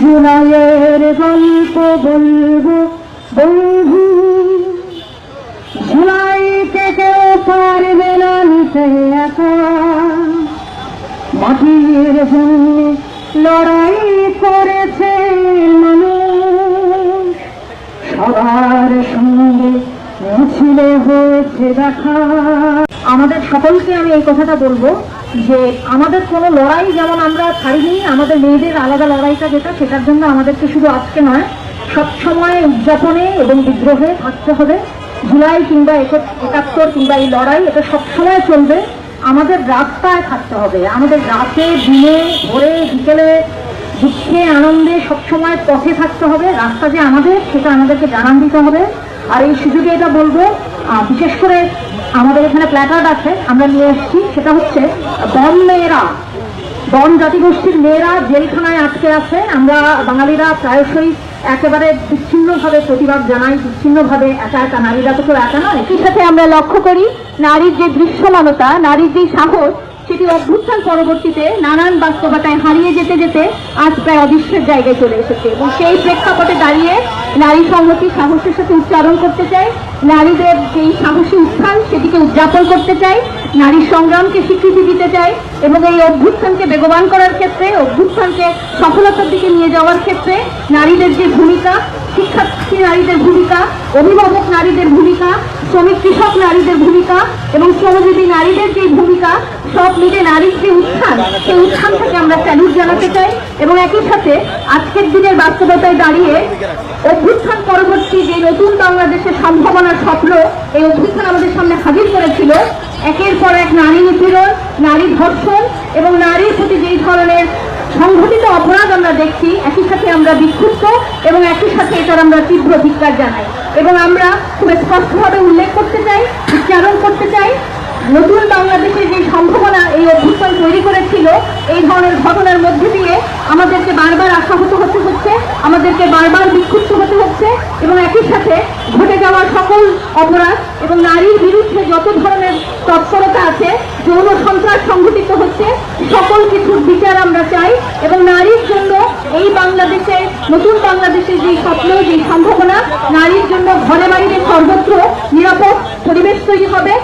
জুলাইয়ের গল্প বলব বন্ধু জুলাইকে কেউ পারবে না নিতে মাটির জন্য লড়াই করেছে মানুষ। সবার সঙ্গে মিছিলে হয়েছে দেখা। আমাদের সকলকে আমি এই কথাটা বলব যে আমাদের কোনো লড়াই যেমন আমরা ছাড়িনি, আমাদের মেয়েদের আলাদা লড়াইটা যেটা, সেটার জন্য আমাদেরকে শুধু আজকে নয়, সবসময় উদযাপনে এবং বিদ্রোহে থাকতে হবে। জুলাই কিংবা একাত্তর কিংবা এই লড়াই, এটা সবসময় চলবে। আমাদের রাস্তায় থাকতে হবে। আমাদের রাতে, দিনে, ভোরে, বিকেলে, দুঃখে, আনন্দে সবসময় পথে থাকতে হবে। রাস্তা যে আমাদের, সেটা আমাদেরকে জানান দিতে হবে। আর এই সুযোগে এটা বলব বিশেষ করে আমাদের এখানে প্ল্যাকার্ড আছে, আমরা নিয়ে এসেছি, সেটা হচ্ছে বন মেয়েরা। বন জাতিগোষ্ঠীর মেয়েরা জেলখানায় আটকে আছে। আমরা বাঙালিরা প্রায়শই একেবারে বিচ্ছিন্নভাবে প্রতিবাদ জানাই, বিচ্ছিন্নভাবে একা একা, নারীরা তো কেউ একা নয়। একই সাথে আমরা লক্ষ্য করি, নারীর যে দৃশ্যমানতা, নারীর যে সাহস সেটি অভ্যুত্থান পরবর্তীতে নানান বাস্তবতায় হারিয়ে যেতে যেতে আজ প্রায় অদৃশ্যের জায়গায় চলে এসেছে এবং সেই প্রেক্ষাপটে দাঁড়িয়ে নারী সংহতি সাহসের সাথে উচ্চারণ করতে চাই নারীদের যেই সাহসী উত্থান সেটিকে উদযাপন করতে চাই নারী সংগ্রামকে স্বীকৃতি দিতে চাই এবং এই অভ্যুত্থানকে বেগবান করার ক্ষেত্রে, অভ্যুত্থানকে সফলতার দিকে নিয়ে যাওয়ার ক্ষেত্রে নারীদের যে ভূমিকা, শিক্ষার্থী নারীদের ভূমিকা, অভিভাবক নারীদের ভূমিকা, শ্রমিক কৃষক নারীদের ভূমিকা এবং শ্রমজীবী নারীদের যে ভূমিকা সব মিলে নারীর যে উত্থান। সেই উত্থান থেকে আমরা স্যালুট জানাতে চাই এবং একই সাথে আজকের দিনের বাস্তবতায় দাঁড়িয়ে অভ্যুত্থান পরবর্তী যে নতুন বাংলাদেশের সম্ভাবনার স্বপ্ন, এই অভ্যুত্থান আমাদের সামনে হাজির করেছিল। একের পর এক নারী নিপীড়ন, নারী ধর্ষণ এবং নারীর প্রতি যেই ধরনের সংঘটিত অপরাধ আমরা দেখছি, একই সাথে আমরা বিক্ষুব্ধ এবং একই সাথে এটার আমরা তীব্র ধিক্কার জানাই। এবং আমরা খুব স্পষ্টভাবে উল্লেখ করতে চাই, উচ্চারণ করতে চাই নতুন বাংলাদেশের যে সম্ভাবনা এই অভ্যুত্থান তৈরি করেছিল, এই ধরনের ঘটনার মধ্যে দিয়ে আমাদেরকে বারবার আশাহত হতে হচ্ছে, আমাদেরকে বারবার বিক্ষুব্ধ হতে হচ্ছে এবং একই সাথে ঘটে যাওয়া সকল অপরাধ এবং নারীর বিরুদ্ধে যত ধরনের তৎপরতা আছে, যৌন সন্ত্রাস সংঘটিত হচ্ছে, সকল কিছুর বিচার আমরা চাই এবং নারীর জন্য এই বাংলাদেশে নতুন বাংলাদেশের যে স্বপ্ন, যে সম্ভাবনা নারীর জন্য ঘরে বাড়িতে সর্বত্র নিরাপদ পরিবেশ তৈরি হবে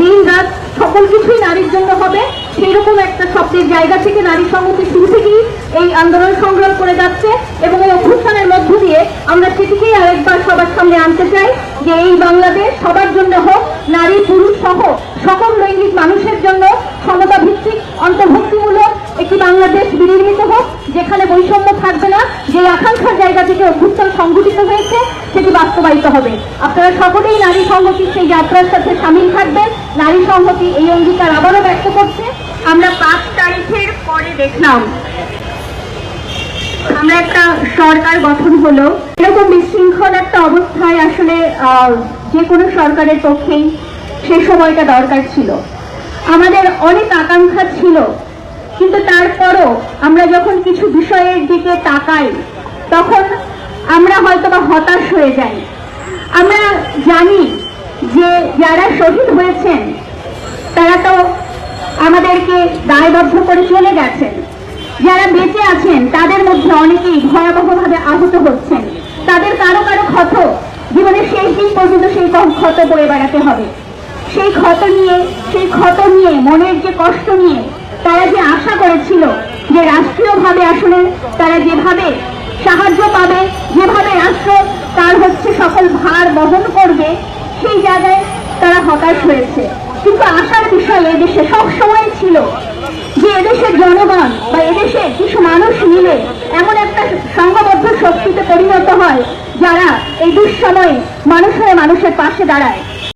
দিন রাত সকল কিছুই নারীর জন্য হবে। সেইরকম একটা স্বপ্নের জায়গা থেকে নারী সংগতি শুরু থেকেই এই আন্দোলন সংগ্রাম করে যাচ্ছে এবং এই অভ্যুত্থানের মধ্য দিয়ে আমরা সেটিকেই আরেকবার সবার সামনে আনতে চাই যে এই বাংলাদেশ সবার জন্য হোক, নারী, পুরুষ সহ সকল লৈঙ্গিক মানুষের জন্য সমতা ভিত্তিক অন্তর্ভুক্তিমূলক একটি বাংলাদেশ বিনির্মিত হোক, যেখানে বৈষম্য থাকবে না, যে আকাঙ্ক্ষার জায়গা থেকে অভ্যুত্থান সংঘটিত হয়েছে, সেটি বাস্তবায়িত হবে। আপনারা সকলেই নারী সংহতির সেই যাত্রার সাথে সামিল থাকবেন। নারী সংহতি এই অঙ্গীকার আবারও ব্যক্ত করছে। আমরা পাঁচ তারিখের পরে দেখলাম। আমরা একটা সরকার গঠন হলো। এরকম বিশৃঙ্খল একটা অবস্থায় আসলে যে কোনো সরকারের পক্ষেই সেই সময়টা দরকার ছিল। আমাদের অনেক আকাঙ্ক্ষা ছিল। কিন্তু তারপরও আমরা যখন কিছু বিষয়ের দিকে তাকাই তখন আমরা হয়তো বা হতাশ হয়ে যাই। আমরা জানি যে যারা শহীদ হয়েছেন, তারা তো আমাদেরকে দায়বদ্ধ করে চলে গেছেন। যারা বেঁচে আছেন, তাদের মধ্যে অনেকেই ভয়াবহভাবে আহত হচ্ছেন। তাদের কারও কারও ক্ষত জীবনের শেষ দিন পর্যন্ত সেই ক্ষত বয়ে বেড়াতে হবে। সেই ক্ষত নিয়ে, সেই ক্ষত নিয়ে, মনের যে কষ্ট নিয়ে তারা যে আশা করেছিল যে রাষ্ট্রীয়ভাবে আসলে তারা যেভাবে সাহায্য পাবে, যেভাবে রাষ্ট্র তার হচ্ছে সকল ভার বহন করবে, সেই জায়গায় তারা হতাশ হয়েছে। কিন্তু আশার বিষয়, এদেশে সবসময় ছিল যে এদেশের জনগণ বা এদেশে কিছু মানুষ মিলে এমন একটা সংঘবদ্ধ শক্তিতে পরিণত হয়, যারা এই দুঃসময়ে মানুষ হয়ে মানুষের পাশে দাঁড়ায়।